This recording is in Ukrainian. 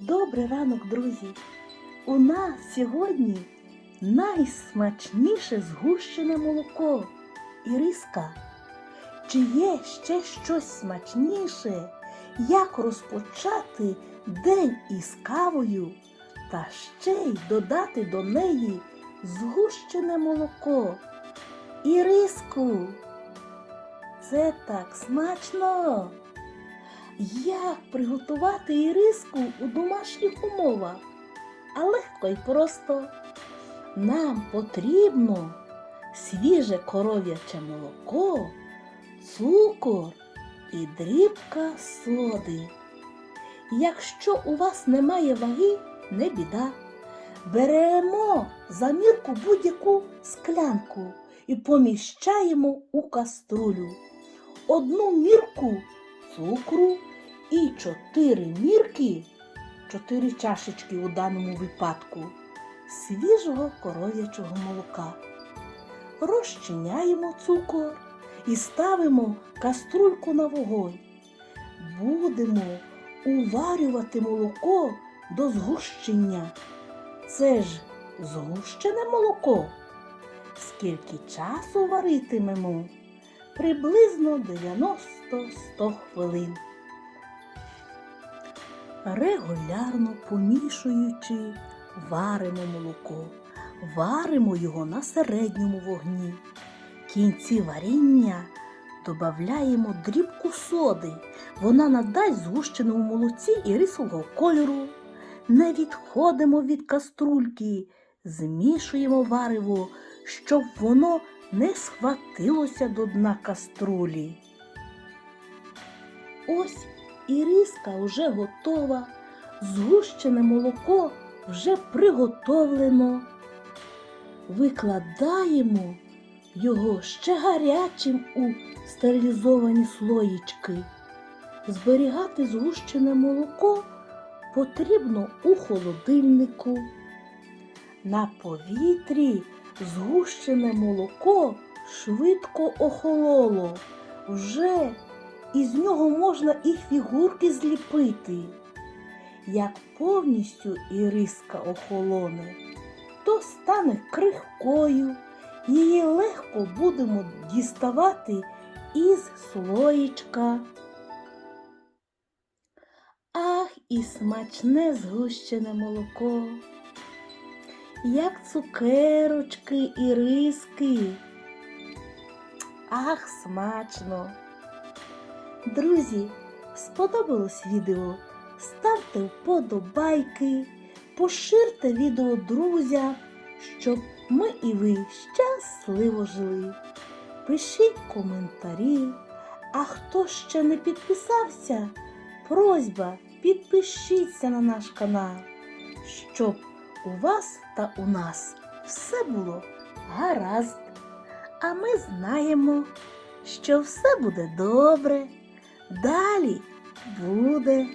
Добрий ранок, друзі! У нас сьогодні найсмачніше згущене молоко Іриска. Чи є ще щось смачніше, як розпочати день із кавою та ще й додати до неї згущене молоко? Іриску! Це так смачно! Як приготувати іриску у домашніх умовах? А легко і просто. Нам потрібно свіже коров'яче молоко, цукор і дрібка соди. Якщо у вас немає ваги, не біда. Беремо за мірку будь-яку склянку і поміщаємо у каструлю. Одну мірку цукру і чотири мірки, чотири чашечки у даному випадку, свіжого коров'ячого молока. Розчиняємо цукор і ставимо каструльку на вогонь. Будемо уварювати молоко до згущення. Це ж згущене молоко. Скільки часу варитимемо? Приблизно 90-100 хвилин. Регулярно помішуючи, варимо молоко, варимо його на середньому вогні. В кінці варіння додаємо дрібку соди. Вона надасть згущеному молоці і рисового кольору. Не відходимо від каструльки, змішуємо варево, щоб воно не схватилося до дна каструлі. Ось іриска вже готова, згущене молоко вже приготовлено. Викладаємо його ще гарячим у стерилізовані слоїчки. Зберігати згущене молоко потрібно у холодильнику. На повітрі згущене молоко швидко охололо. Вже із нього можна і фігурки зліпити. Як повністю іриска охолоне, то стане крихкою, її легко будемо діставати із слоїчка. Ах, і смачне згущене молоко, як цукерочки і риски. Ах, смачно! Друзі, сподобалось відео? Ставте вподобайки, поширте відео друзям, щоб ми і ви щасливо жили. Пишіть коментарі, а хто ще не підписався, просьба підпишіться на наш канал, щоб у вас та у нас все було гаразд. А ми знаємо, що все буде добре. Далі буде